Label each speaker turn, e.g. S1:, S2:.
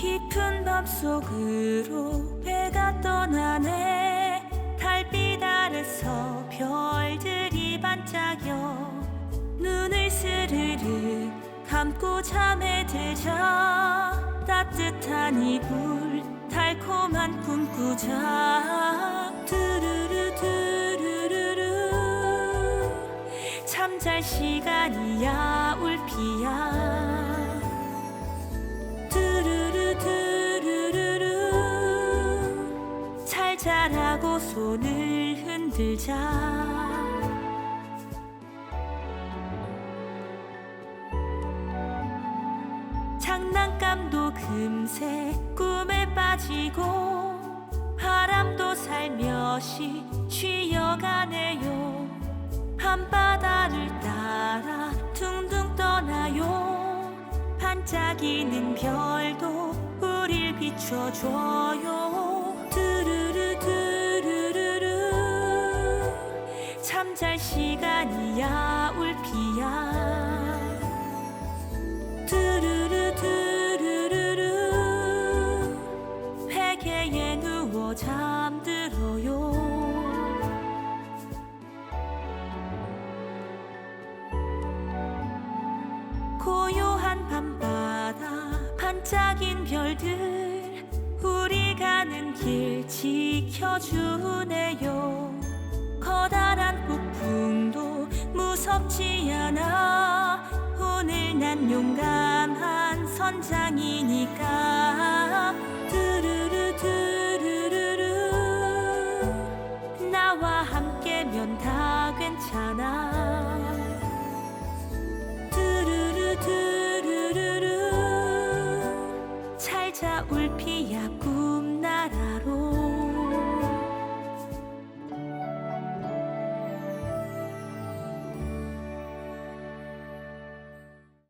S1: 깊은 밤 속으로 배가 떠나네. 달빛 아래서 별들이 반짝여. 눈을 스르르 감고 잠에 들자. 따뜻한 이불 달콤한 꿈 꾸자. 두루루 두루루루. 잠잘 시간이야 울피야 자라고 손을 흔들자. 장난감도 금세 꿈에 빠지고 바람도 살며시 쉬어가네요. 밤바다를 따라 둥둥 떠나요. 반짝이는 별도 우릴 비춰줘요 잘 시간이야. 울피야. 두루루 두루루루. 베개에 누워 잠들어요. 고요한 밤바다 반짝인 별들. 우리 가는 길 지켜주네요 용감한 선장이니까. 두루루 두루루루. 나와 함께면 다 괜찮아. 두루루 두루루루. 잘자 울피야 꿈나라로